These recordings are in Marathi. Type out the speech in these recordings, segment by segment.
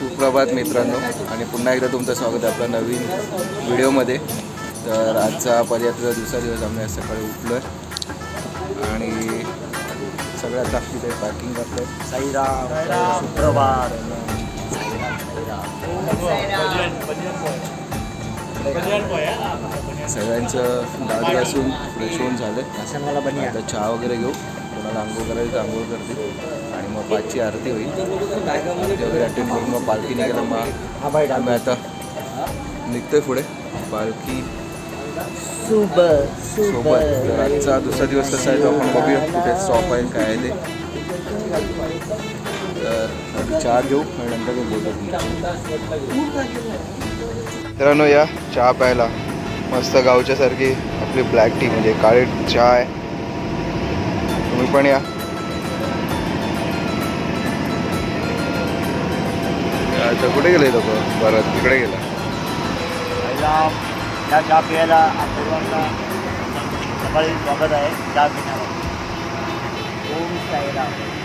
सुप्रभात मित्रांनो आणि पुन्हा एकदा तुमचं स्वागत आहे आपल्या नवीन व्हिडिओमध्ये. तर आजचा पदयात्रेचा दुसरा दिवस आम्ही आज सकाळी उठलो आहे आणि सगळ्यात आता आहे पॅकिंग करतो साईराम सुप्रभात. सगळ्यांचं दादी असून फ्रेश होऊन झालं आता चहा वगैरे घेऊ. कोणाला आंघोळ करायची तर आंघोळ करते मग पाचची आरती होईल. आरती करून मग पालखी निघायला मग आम्ही आता निघतोय पुढे. पालखी सुब सोबत. तर आजचा दुसरा दिवस कसा आहे तो आपण बघूया. कुठे स्टॉप आहे काय आहे ते. तर चहा घेऊ आणि नंतर बोलतो मित्रांनो या चहा प्यायला मस्त गावच्या सारखी आपली ब्लॅक टी म्हणजे काळी चहा आहे. तुम्ही पण या. तर कुठे गेले लोक? बरं तिकडे गेला. साईराम या चहा प्यायला अपूर्वांना सकाळी स्वागत आहे चहा पिण्याला. ओम साईराम.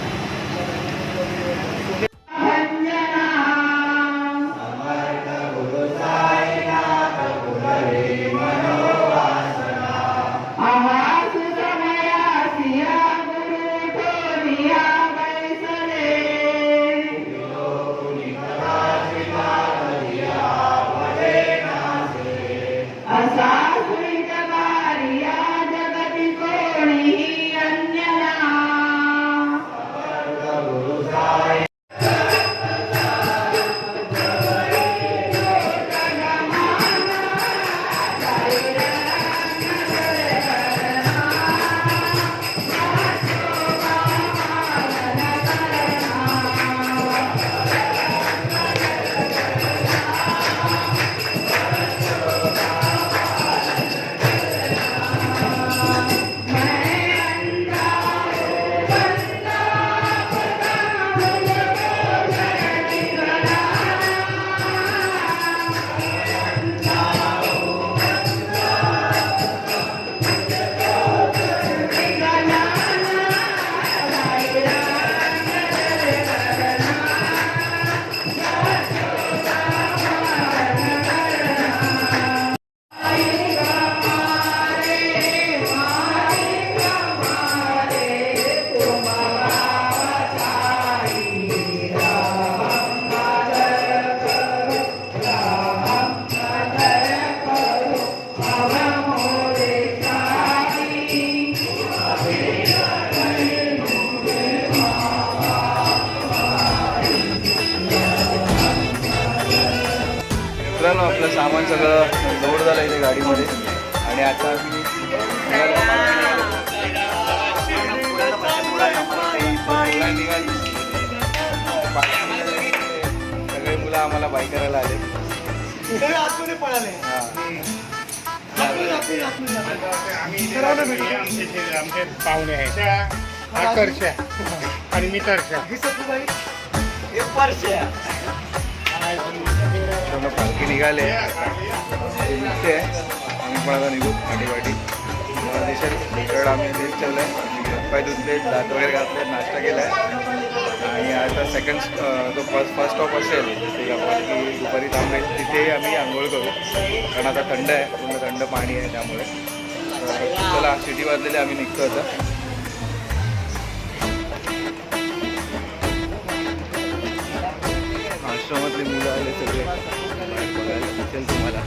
सगळं लोड झालं इथे गाडीमध्ये. आणि आता. सगळे मुलं आम्हाला बाय करायला आले. हा. आमचे पाहुणे आहेत. आकर्षा आणि मितर्षा. पूर्ण पालखी निघाले ते निघते आम्ही पण आता निघू पाठी पाठी तिकडं आम्ही नीट ठेवलं पाय धुतले दात वगैरे घातले नाश्ता केला आणि आता सेकंड जो फर्स्ट फर्स्ट स्टॉप असेल ते पालखी दुपारी थांबेल तिथे आम्ही आंघोळ करू. कारण आता थंड आहे पूर्ण थंड पाणी आहे त्यामुळे. चला सिटी वाजलेली आम्ही निघतो आता. आश्रमातले मुलं आले सगळे. दिसेल तुम्हाला.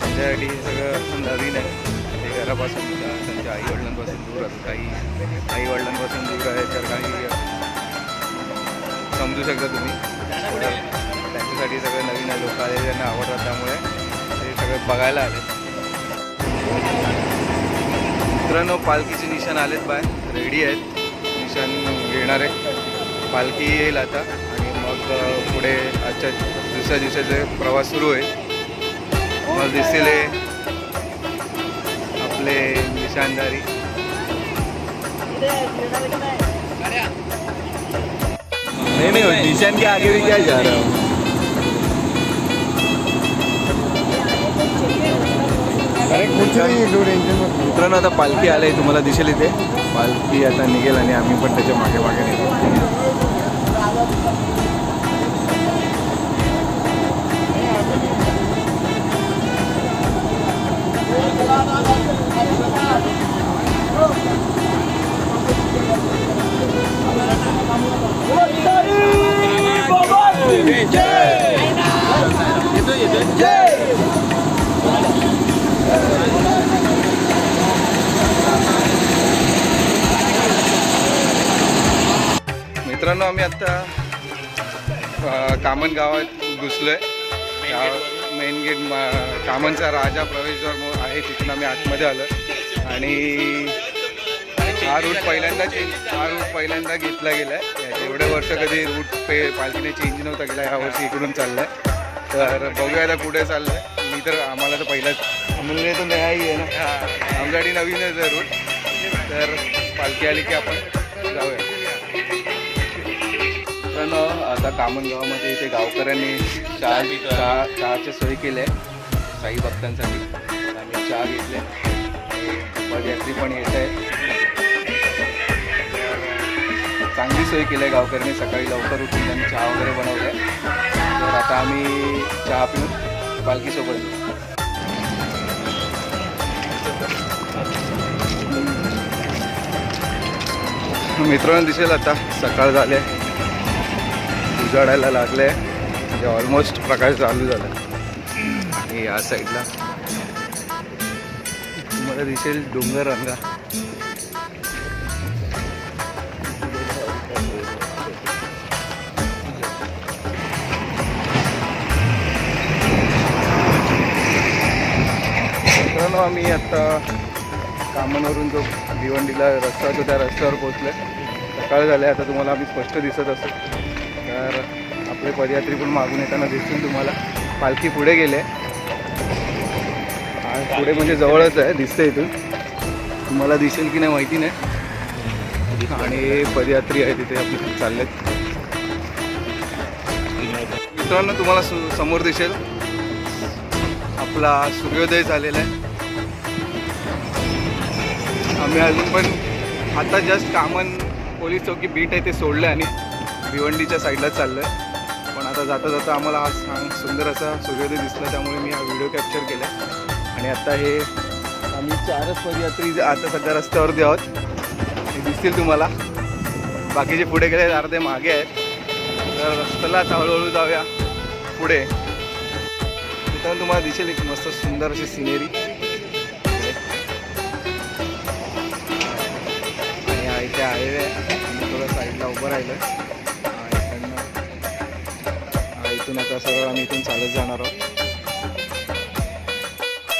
त्यांच्यासाठी सगळं नवीन आहे. ते घरापासून त्यांच्या आईवडिलांपासून दूर असतं काही आईवडिलांपासून दूर आहे तर काही समजू शकता तुम्ही. त्यांच्यासाठी सगळं नवीन लोक आले त्यांना आवडतात त्यामुळे ते सगळं बघायला आले मित्रांनो पालखीचे निशाण आलेत बाय रेडी आहेत. निशाण घेणार आहे. पालखी येईल आता. आणि मग पुढे आजच्या दुसऱ्या दिवसाचे प्रवास सुरू आहे. मग दिसेल आपले निशानदारी. नहीं नहीं निशान के आगे भी क्या जा रहा हूँ? मित्रांनो आता पालखी आले तुम्हाला दिसेल इथे. पालखी आता निघेल आणि आम्ही पण त्याच्यामागे मागे निघू. Mitra no, Mitra. Kamen gawat gusle. Main gate कामनचा राजा प्रवेशद्वार मो- आहे तिथून आम्ही आतमध्ये आलो. आणि हा रूट पहिल्यांदा चेंज हा रूट पहिल्यांदा घेतला गेला आहे एवढे वर्ष कधी रूट पे पालखीने चेंज नव्हता केला या वर्षी इकडून चाललाय. तर बघूया आता पुढे चाललंय. मी तर आम्हाला तर पहिलाच आम्हाला तर नाही आहे ना? आमच्यासाठी नवीनच आहे रूट तर पालखी आली की आपण जाऊया. मित्रांनो आता कामन गावामध्ये इथे गावकऱ्यांनी चहा चहा चहाची सोय केली आहे. साई भक्तांसाठी. आम्ही चहा घेतले पदयात्री पण येत आहे. चांगली सोय केली आहे गावकऱ्यांनी. सकाळी लवकर उठून त्यांनी चहा वगैरे बनवलं आहे. तर आता आम्ही चहा पिऊन पालखीसोबत मित्रांनो दिसेल आता. सकाळ झाले उजाडायला लागले म्हणजे ऑलमोस्ट प्रकाश चालू झाला. आणि या साईडला तुम्हाला दिसेल डोंगर रंगा. मित्रांनो आम्ही आता कामनवरून जो भिवंडीला रस्ता होतो त्या रस्त्यावर पोहोचलो सकाळ झाले आता तुम्हाला आम्ही स्पष्ट दिसत असतो. तर आपले पदयात्री पण मागून येताना दिसतील तुम्हाला. पालखी पुढे गेले. आणि पुढे म्हणजे जवळच आहे दिसतंय इथून. तुम्हाला दिसेल की नाही माहिती नाही. आणि पदयात्री आहे तिथे आपले चाललेत. मित्रांनो तुम्हाला समोर दिसेल. आपला सूर्योदय झालेला आहे. आम्ही अजून पण आता जस्ट कामन पोलीस चौकी बीट आहे ते सोडलं आणि भिवंडीच्या साईडला चाललं आहे पण आता जाता जाता आम्हाला हा सांग सुंदर असा सूर्योदय दिसला त्यामुळे मी हा व्हिडिओ कॅप्चर केला आणि आता हे आम्ही चारच पदयात्री आता सध्या रस्त्यावरती आहोत. हे दिसतील तुम्हाला. बाकीचे पुढे गेले अर्धे मागे आहेत. तर रस्त्यालाच हळूहळू जाऊया पुढे. तिथं तुम्हाला दिसेल एक मस्त सुंदर अशी सिनेरी. आणि हा इथे हायवे थोडं साईडला उभं राहिलं इथून आता सरळ आम्ही इथून चालत जाणार आहोत.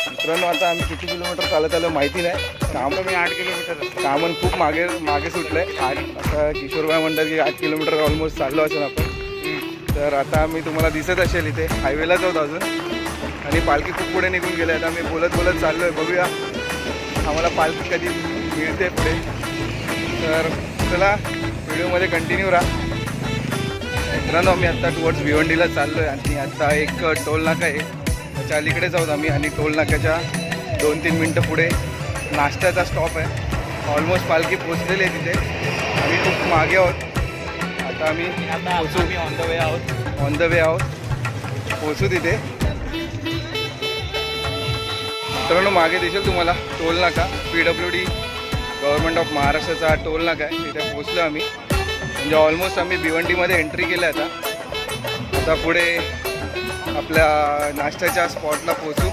मित्रांनो आता आम्ही किती किलोमीटर चालत आलो माहिती नाही. काम मी आठ किलोमीटर कामन खूप मागे मागे सुटलंय. आठ आता किशोरबाई म्हणतात की आठ किलोमीटर ऑलमोस्ट चाललो असेल आपण. तर आता आम्ही तुम्हाला दिसत असेल इथे. हायवेलाच आहोत अजून. आणि पालखी खूप पुढे निघून गेले. आहेत आम्ही बोलत बोलत चाललो आहे बघूया आम्हाला पालखी कधी मिळते पुढे. तर चला व्हिडिओमध्ये कंटिन्यू राहा. मित्रांनो आम्ही आत्ता टुवर्ड्स भिवंडीला चाललो आहे आणि आत्ता एक टोल नाका आहे. त्याच्या अलीकडेच आहोत आम्ही आणि टोल नाक्याच्या दोन तीन मिनटं पुढे नाश्त्याचा स्टॉप आहे. ऑलमोस्ट पालखी पोचलेली आहे तिथे. आम्ही खूप मागे आहोत. आता आम्ही पोचू ऑन द वे आहोत. ऑन द वे आहोत. पोचू तिथे. मित्रांनो मागे दिसेल तुम्हाला टोल नाका. P W D government of महाराष्ट्राचा टोल नाका आहे. तिथे पोचलो आम्ही. म्हणजे ऑलमोस्ट आम्ही भिवंडीमध्ये एंट्री केलं आता. आता पुढे आपल्या नाश्त्याच्या स्पॉटला पोचू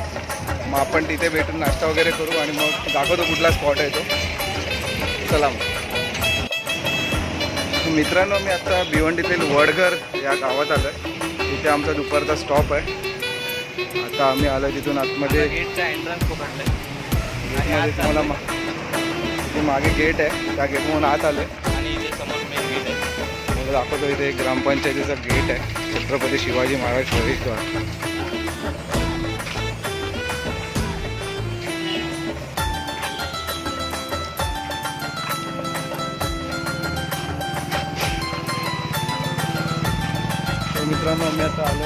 मग आपण तिथे भेटून नाश्ता वगैरे करू आणि मग दाखवतो कुठला स्पॉट आहे तो. चला मग. मित्रांनो मी आता भिवंडीतील वडघर या गावात आलो आहे तिथे आमचा दुपारचा स्टॉप आहे. आता आम्ही आलो तिथून आतमध्ये. गेटचा एंट्रन्स गेटमध्ये तुम्हाला मागे गेट आहे. त्या गेटमधून आत आले दाखवतो इथे एक ग्रामपंचायतीचा गेट आहे. छत्रपती शिवाजी महाराज प्रवेशद्वार तर मित्रांनो आम्ही आता आलो.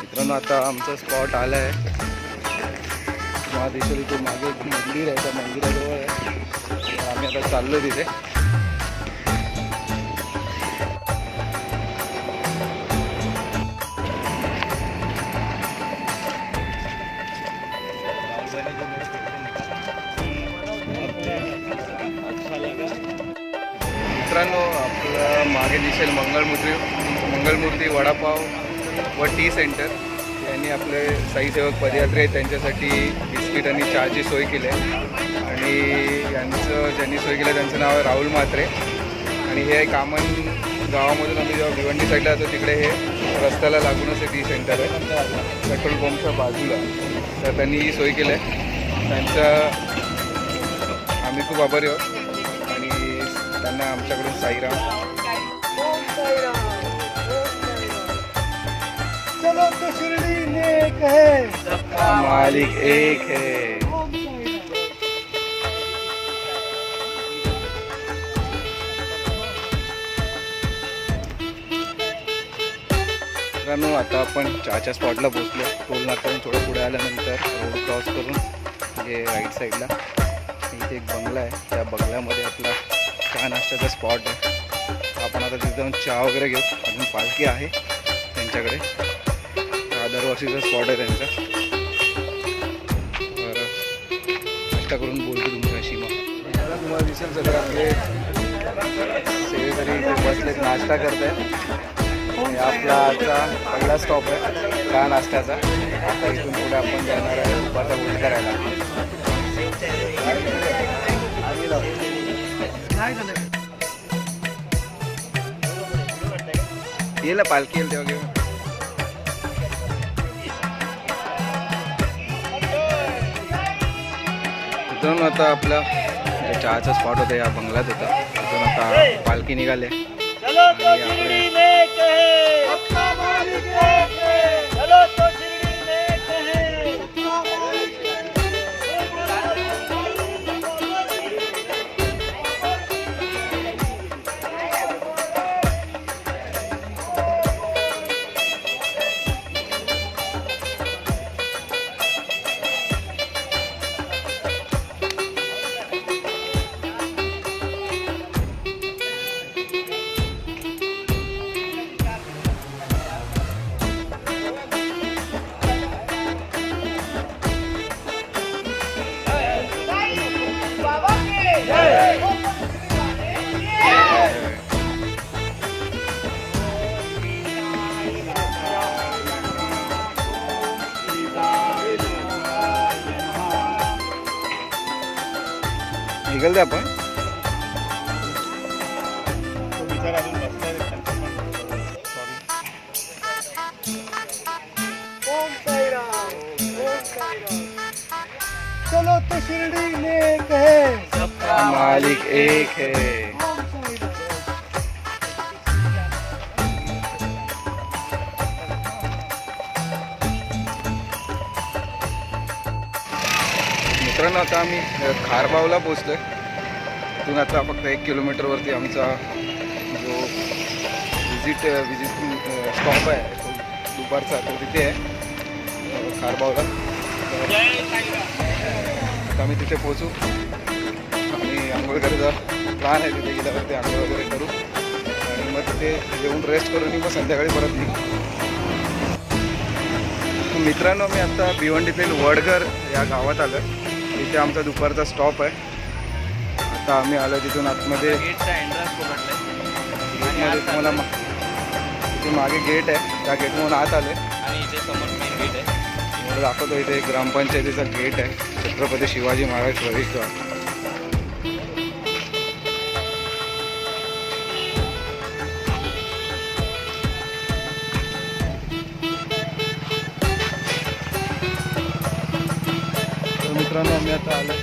मित्रांनो आता आमचा स्पॉट आला आहे महादेश्वर इथे मागे एक मंदिर आहे त्या मंदिराजवळ आहे. आम्ही आता चाललो तिथे. मित्रांनो आपलं मागे दिसेल मंगळमूर्ती मंगळमूर्ती वडापाव व टी सेंटर. यांनी आपले साईसेवक पदयात्रे त्यांच्यासाठी बिस्किट आणि चहाची सोय केली आहे. आणि यांचं ज्यांनी सोय केलं त्यांचं नाव आहे राहुल म्हात्रे. आणि हे कामन गावामधून आम्ही जेव्हा भिवंडी साईडला जातो तिकडे हे रस्त्याला लागूनच हे टी सेंटर आहे. पेट्रोल पंपच्या बाजूला. तर त्यांनी ही सोय केली आहे. त्यांचं आम्ही खूप आभारी आहोत. आणि त्यांना आमच्याकडून साईराम नेक है मालिक एक है। मित्रांनो आता आपण चहाच्या स्पॉटला पोचलो टोल नाक्यावरून थोडं पुढे आल्यानंतर रोड क्रॉस करून म्हणजे राईट साईडला इथे एक बंगला आहे. त्या बंगल्यामध्ये आपला चहा नाश्त्याचा स्पॉट आहे. आपण आता तिथे जाऊन चहा वगैरे घेऊ. अजून पालखी आहे त्यांच्याकडे. हा दरवर्षीचा स्पॉट आहे त्यांचा तर नाश्ता करून बोलतो तुमच्याशी मग तुम्हाला दिसेल सगळं आपले सेवेकरी बसलेत नाश्ता करतायत. आणि आपला आजचा पहिला स्टॉप आहे चहा नाश्त्याचा. आता इथून पुढे आपण जाणार आहे दुपारचा बोट करायला. येईल ना पालखी येईल तेव्हा घेऊन. तिथून आता आपला चहाचा स्पॉट होता या बंगल्यात होता. तिथून आता पालखी निघाले निघाल आपण. चलो तो शिर्डी नेक है। मालिक एक है। मित्रांनो आता आम्ही खारबावला पोचलोय इथून आता फक्त एक किलोमीटरवरती आमचा जो व्हिजिट व्हिजिट स्टॉप आहे तो दुपारचा तो तिथे आहे. खारबावला. आता आम्ही तिथे पोचू आणि आंघोळ करायचा प्लॅन आहे तिथे गेल्यावरती आंघोळ वगैरे करू. आणि मग तिथे येऊन रेस्ट करून मग संध्याकाळी परत निघू. मित्रांनो मी आता भिवंडीतील वडघर या गावात आलो तिथे आमचा दुपारचा स्टॉप आहे. आता आम्ही आलो तिथून आतमध्ये. तुम्हाला इथे मागे गेट आहे. त्या गेटमधून आत आले आणि इथे समोर मेन गेट आहे. तुम्हाला दाखवतो इथे एक ग्रामपंचायतीचा गेट आहे. छत्रपती शिवाजी महाराज प्रवेशद्वार. तर मित्रांनो आम्ही आता आलो.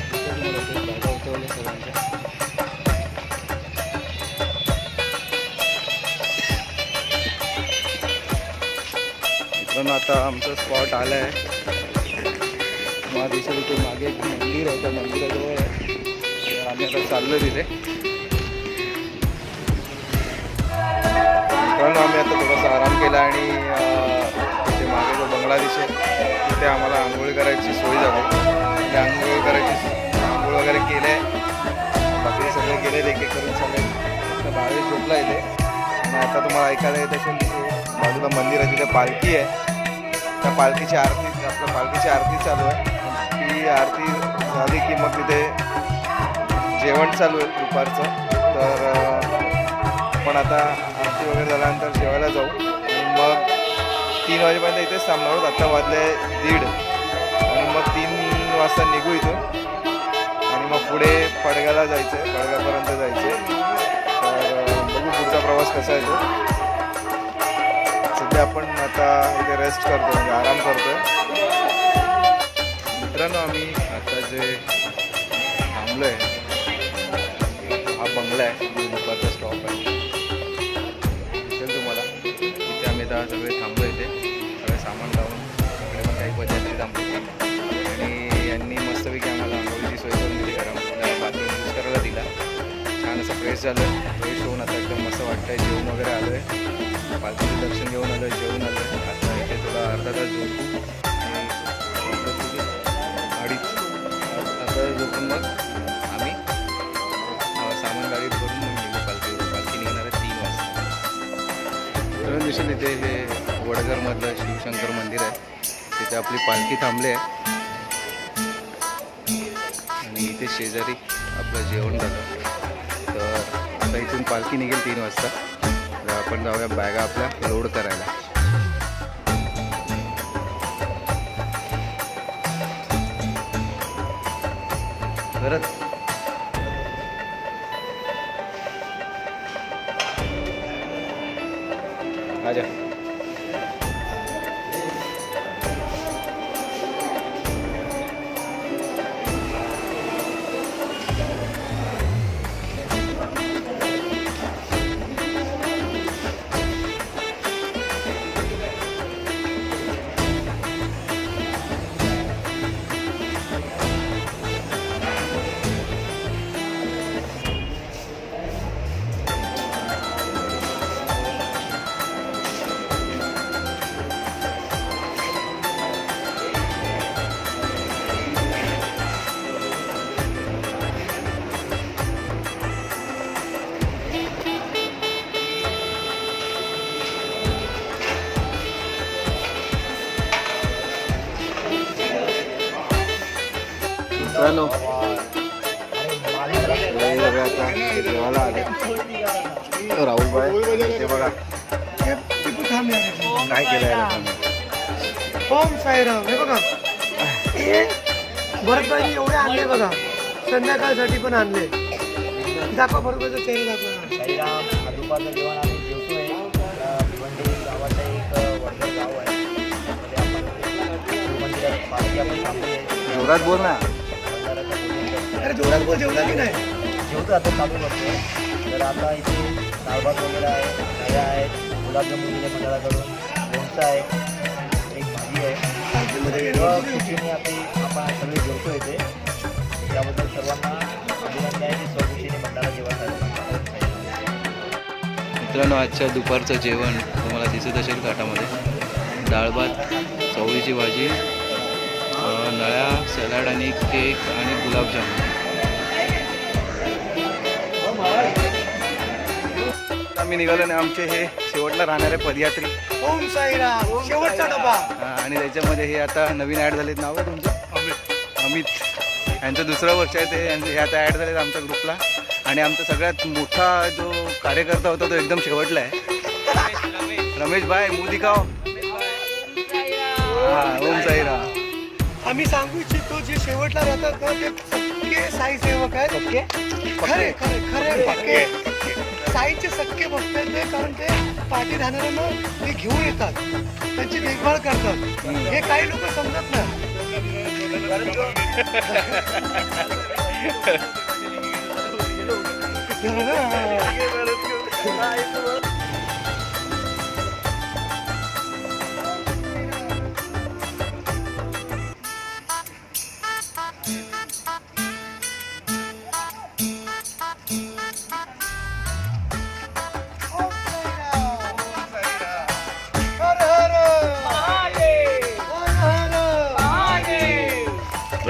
आता आमचा स्पॉट आला आहे मला दिसेल इथे मागे एक मंदिर आहे त्या मंदिराजवळ आहे. आम्ही आता चाललो तिथे. कारण आम्ही आता थोडासा आराम केला आणि ते तिथे मागे जो बंगला दिसेल तिथे आम्हाला आंघोळ करायची सोय झाली. तिथे आंघोळ करायची आंघोळ वगैरे केले बाकी सगळे गेले एक एक करून सगळे तर बाहेर झोपला इथे. आता तुम्हाला ऐकायला येत असेल बाजूला मंदिर आहे तिथे पालखी आहे. त्या पालखीची आरती आपल्या पालखीची आरती चालू आहे. ती आरती झाली की मग तिथे जेवण चालू आहे दुपारचं. तर आपण आता आरती वगैरे झाल्यानंतर जेवायला जाऊ. मग तीन वाजेपर्यंत इथेच थांबणार आहोत. आत्ता वाजले दीड. आणि मग तीन वाजता निघू इथून. आणि मग पुढे पडग्याला जायचं आहे. पडग्यापर्यंत जायचं आहे. तर बघू पुढचा प्रवास कसा आहे तो आपण आता इथे रेस्ट करतो म्हणजे आराम करतोय. मित्रांनो आम्ही आता जे थांबलोय हा बंगला आहे दुपारचा स्टॉप आहे. दिसेल तुम्हाला इथे आम्ही आता सगळे थांबलो इथे सगळे सामान लावून इकडे पण काही पद्धती थांबलो आणि यांनी मस्तपैकी आम्हाला आंघोळीची सोय करून दिली गरम बाथरूम यूज करायला दिला. छान असं फ्रेश झालं फ्रेश एकदम मस्त आहे जेवण वगैरे आलो आहे पालखीचं दर्शन घेऊन आलं जेवण आलं आता इथे थोडा अर्धा तास झोपू आणि अडीच आता झोपून मग आम्ही सामान गाडीत भरून मग निघू पालखी पालखी निघणार आहे तीन वाजता. तर इथे हे वडगरमधलं शिवशंकर मंदिर आहे. तिथे आपली पालखी थांबली आहे. आणि इथे शेजारी आपलं जेवण झालं. आता इथून पालखी निघेल तीन वाजता. तर आपण जाऊया बॅगा आपल्या लोड करायला. परत भरतभाईने एवढे आणले बघा. संध्याकाळसाठी पण आणले. दाखवा भरतभाईचा चेहरा दाखवा. साईराम दुपारचं जेवण आम्ही जेवतोय. भिवंडी गावाचं एक वडगाव गाव आहे. त्यामध्ये आपण शिवमंदिरात पालखी आपण थांबलोय जोरात बोल ना. अरे जोरात बोल जेवला की नाही? जेवतो आता चालू करतोय तर आता इथे डाळभात वगैरे आहे नव्या आहेत गुलाबजामुन दिले मंडळाकडून लोणचं आहे. खुशीने आपली आपण सगळे इथे. त्याबद्दल सर्वांना अभिनंदन आहे की स्वखुशीने जेवण झालं मित्रांनो आजच्या दुपारचं जेवण तुम्हाला दिसत असेल ताटामध्ये डाळ भात चवळीची भाजी नळ्या सॅलड आणि केक आणि गुलाबजामुन. आम्ही निघालो आणि आमचे हे शेवटला राहणारे पदयात्री. ओम साईराम. शेवटचा डबा. आणि त्याच्यामध्ये हे आता नवीन ॲड झालेत नाव आहे तुमचं? अमित. अमित. यांचं दुसरं वर्ष आहे ते यांचे हे आता ॲड झालेत आमच्या ग्रुपला. आणि आमचा सगळ्यात मोठा जो कार्यकर्ता होता तो एकदम शेवटला आहे. रमेश भाई मुदी दिखाओ हा? ओम साईराम आम्ही सांगू इच्छितो जे शेवटला राहतात ना ते साई सेवक आहेत. खरे खरे खरे पक्के. साईचे सक्के आहेत ते कारण ते पाठी राहणाऱ्यांना ते घेऊन येतात. त्यांची देखभाल करतात. हे काही लोक समजत नाही.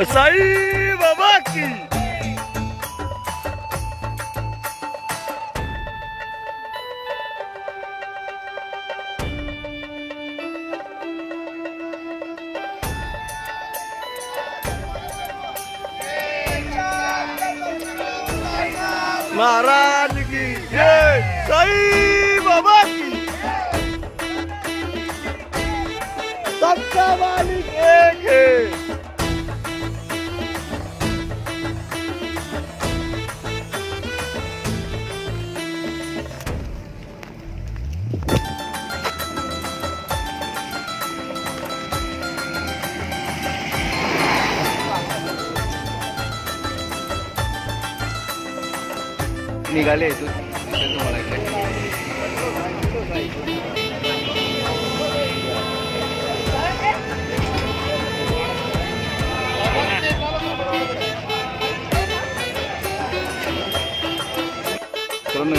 साई बाबा की महाराज की जय साई बाबा की सबका वाली निघाले तू तुम्हाला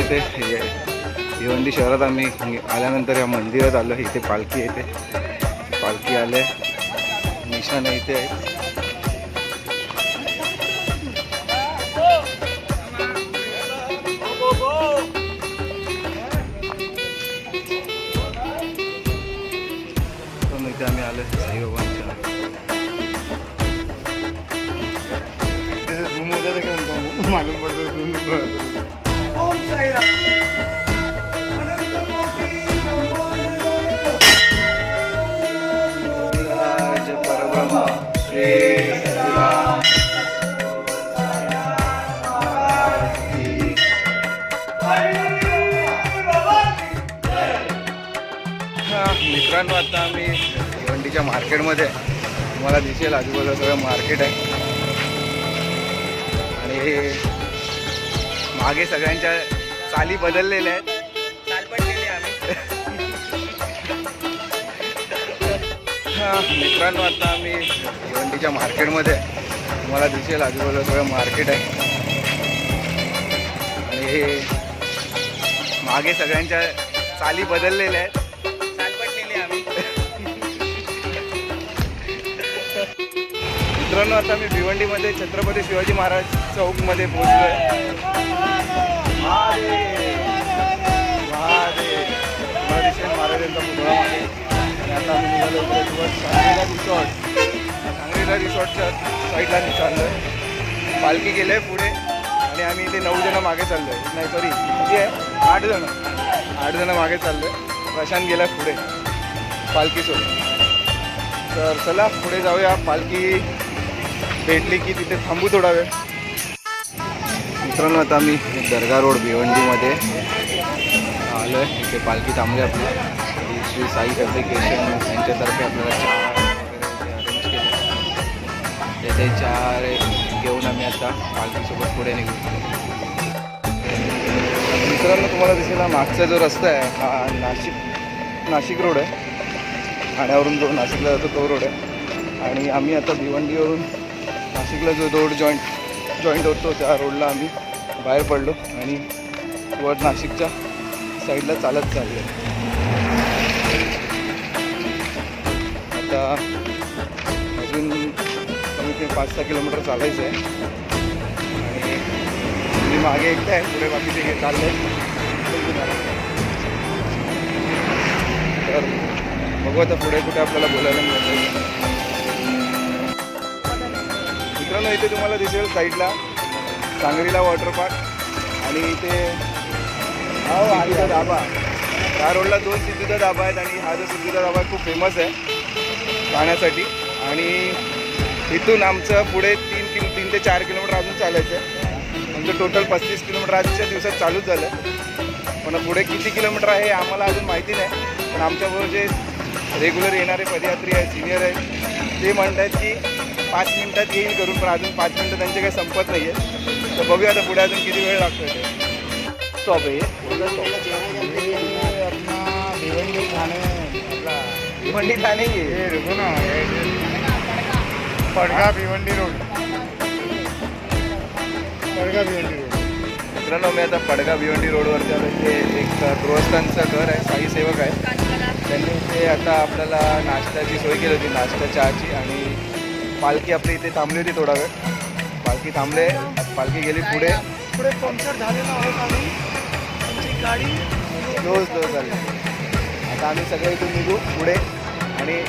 इथे हे- भिवंडी शहरात आम्ही आल्यानंतर या मंदिरात आलो. इथे पालखी येते. पालखी आले. निशाण इथे आहे मित्रांनो आता आम्ही भिवंडीच्या मार्केटमध्ये. तुम्हाला दिसेल आजूबाजूला सगळं मार्केट आहे. आणि हे मागे सगळ्यांच्या चाली बदललेल्या आहेत. मित्रांनो आता आम्ही भिवंडीच्या मार्केटमध्ये. तुम्हाला दिसेल आजूबाजूला सगळं मार्केट आहे. आणि हे मागे सगळ्यांच्या चाली बदललेल्या आहेत. मित्रांनो आता मी भिवंडीमध्ये छत्रपती शिवाजी महाराज चौकमध्ये पोहोचलो आहे महाराजांचा पुतळा आहे आता निघालो सांगलीला रिसॉर्ट सांगलीला रिसॉर्टच्या साईडला चाललोय पालखी आहे पुढे आणि आम्ही इथे नऊ जण मागे चाललोय. नाही सॉरी किती आहे? आठ जण. आठ जण मागे चाललोय. प्रशांत गेला पुढे पालखीसोबत. तर चला पुढे जाऊया. पालखी भेटली की तिथे थांबू थोडा वेळ. मित्रांनो आता आम्ही दर्गा रोड भिवंडीमध्ये आलो आहे इथे पालखी थांबली आपली. श्री साई फॅब्रिकेशन यांच्यातर्फे आपल्याला चहा वगैरे अरेंज केले. त्याचे चहा घेऊन आम्ही आता पालखीसोबत पुढे निघू. मित्रांनो तुम्हाला दिसेल मागचा जो रस्ता आहे हा नाशिक नाशिक रोड आहे. ठाण्यावरून जो नाशिकला जातो तो रोड आहे. आणि आम्ही आता भिवंडीवरून नाशिकला जो रोड जॉईंट जॉईंट होतो त्या रोडला आम्ही बाहेर पडलो आणि वर नाशिकच्या साईडला चालत चाललो. आता अजून कमीत कमी पाच सहा किलोमीटर चालायचं आहे. आणि मी मागे एकटा आहे पुढे बाकीचे हे चालले तर बघू आता पुढे कुठे आपल्याला बोलायला मिळतं मित्रांनो इथे तुम्हाला दिसेल साईडला सांगलीला वॉटर पार्क आणि इथे सिद्धूचा धाबा या रोडला दोन सिद्धीचा धाबा आहेत आणि हा जो सिद्धीचा धाबा खूप फेमस आहे पाहण्यासाठी. आणि इथून आमचं पुढे तीन किलो तीन ते चार किलोमीटर अजून चालायचं आहे. आमचं टोटल पस्तीस किलोमीटर आजच्या दिवसात चालूच झालं आहे पण पुढे किती किलोमीटर आहे आम्हाला अजून माहिती नाही. पण आमच्याबरोबर जे रेग्युलर येणारे पदयात्री आहेत सिनियर आहेत ते म्हणत आहेत की पाच मिनटात येईल करून पण अजून पाच मिनटं त्यांचे काही संपत नाही आहे तर बघूया आता पुढे अजून किती वेळ लागतो ते. स्टॉप आहे. भिवंडी ठाणे पडगा भिवंडी रोड. पडगा भिवंडी रोड. मित्रांनो मी आता पडगा भिवंडी रोडवरती आलो इथे एक गृहस्थांचं घर आहे साई सेवक आहे. त्यांनी इथे आता आपल्याला नाश्त्याची सोय केली होती नाश्ता चहाची आणि पालखी आपली इथे थांबली होती थोडा वेळ. पालखी थांबले. पालखी गेली पुढे. पुढे पंक्चर झालेला आहोत आम्ही. आमची गाडी क्लोज क्लोज झाली. आता आम्ही सगळे इथून निघू पुढे. आणि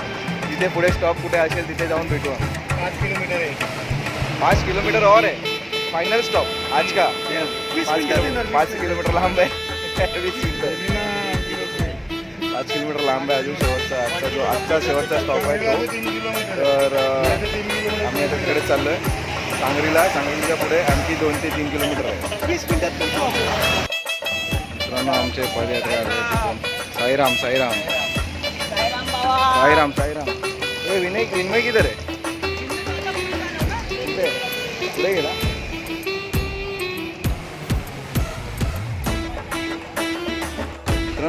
तिथे पुढे स्टॉप कुठे असेल तिथे जाऊन भेटू. पाच किलोमीटर आहे. पाच किलोमीटर और है फाइनल स्टॉप आज का? पाच किलोमीटर लांब आहे. वीस मिनिटं. पाच किलोमीटर लांब आहे अजून शेवटचा. आजचा जो आजचा शेवटचा स्टॉप आहे तो. तर आम्ही आता तिकडे चाललो आहे सांगलीला सांगलीच्या पुढे आणखी दोन ते तीन किलोमीटर आहे. मित्रांनो आमचे पदयात्रे. साईराम साईराम. साईराम साईराम ए विनय विनमय किधर आहे? कुठे गेला?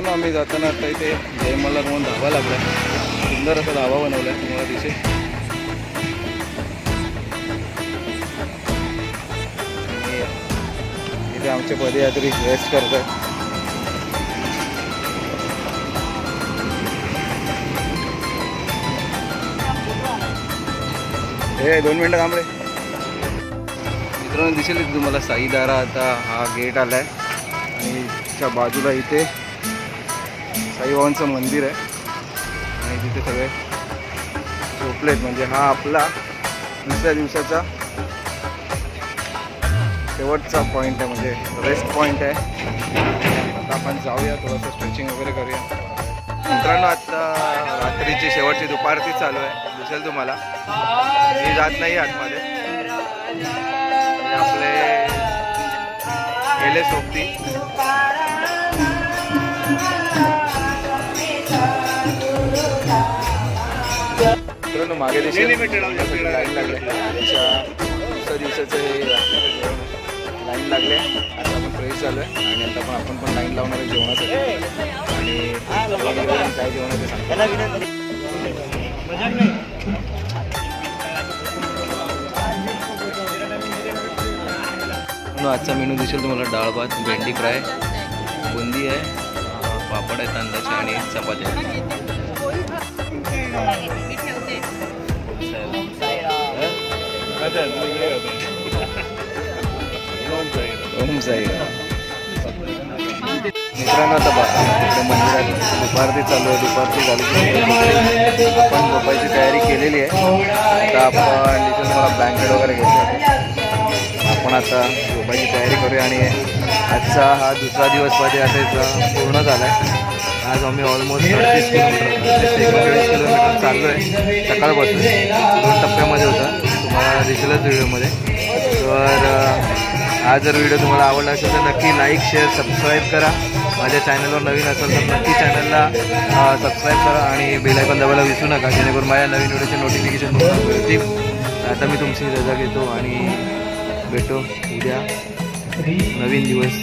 मित्रांनो आम्ही जाताना आता इथे जयमल्ला म्हणून धाबा लागला सुंदर असा धाबा बनवला आहे तुम्हाला दिसेल. इथे आमचे पदयात्री रेस्ट करतात हे दोन मिनटं थांबले मित्रांनो दिसेल तुम्हाला? साईदारा आता हा गेट आला आहे आणि त्या बाजूला इथे साईबाबांचं मंदिर आहे. आणि तिथे सगळे झोपलेत. म्हणजे हा आपला दुसऱ्या दिवसाचा शेवटचा पॉईंट आहे. म्हणजे रेस्ट पॉईंट आहे. आता आपण जाऊया. थोडंसं स्ट्रेचिंग वगैरे करूया. मित्रांनो आत्ता रात्रीची शेवटची दुपारती चालू आहे. दिसेल तुम्हाला. मी जात नाही आतमध्ये. आपले गेले सोबती. मित्रांनो मागे दिसेल लाईन लागले. दुसऱ्या दिवसाचे लाईन लागले. आता आपण फ्रेश झालो आहे. आणि आता पण आपण पण लाईन लावणार आहे जेवणासाठी. आणि काय जेवण आहे ते सांगतो. त्यांना विनंती. मित्रांनो, आजचा मेनू दिसेल तुम्हाला डाळ भात भेंडी फ्राय बुंदी आहे पापड आहे तांदळाचे आणि चपात्या आहेत. ओम साई मित्रांनो आता बघा इकडे मंदिरात दुपारती चालू आहे दुपारती झाली. आपण झोपायची तयारी केलेली आहे. आता आपण तिथे मला ब्लँकेट वगैरे घेतलं आपण आता झोपायची तयारी करूया आणि आजचा हा दुसरा दिवस पदयात्रेचा पूर्ण झाला आहे आज आम्ही ऑलमोस्ट अडतीस किलोमीटर एकोणचाळीस किलोमीटर चाललो आहे सकाळपासून. दोन टप्प्यामध्ये होता. तुम्हाला दिसेलच व्हिडिओमध्ये. तर हा जर व्हिडिओ तुम्हाला आवडला असेल तर नक्की लाईक शेअर सबस्क्राईब करा. माझ्या चॅनलवर नवीन असेल तर नक्की चॅनलला सबस्क्राईब करा आणि बेलायकॉन दाबायला विसरू नका. जेणेकरून माझ्या नवीन व्हिडिओचे नोटिफिकेशन तुम्हाला मिळतील. आता मी तुमची रजा घेतो आणि भेटो उद्या. नवीन दिवस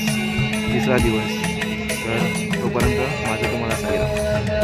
तिसरा दिवस. तर तोपर्यंत माझं तुम्हाला सांगितलं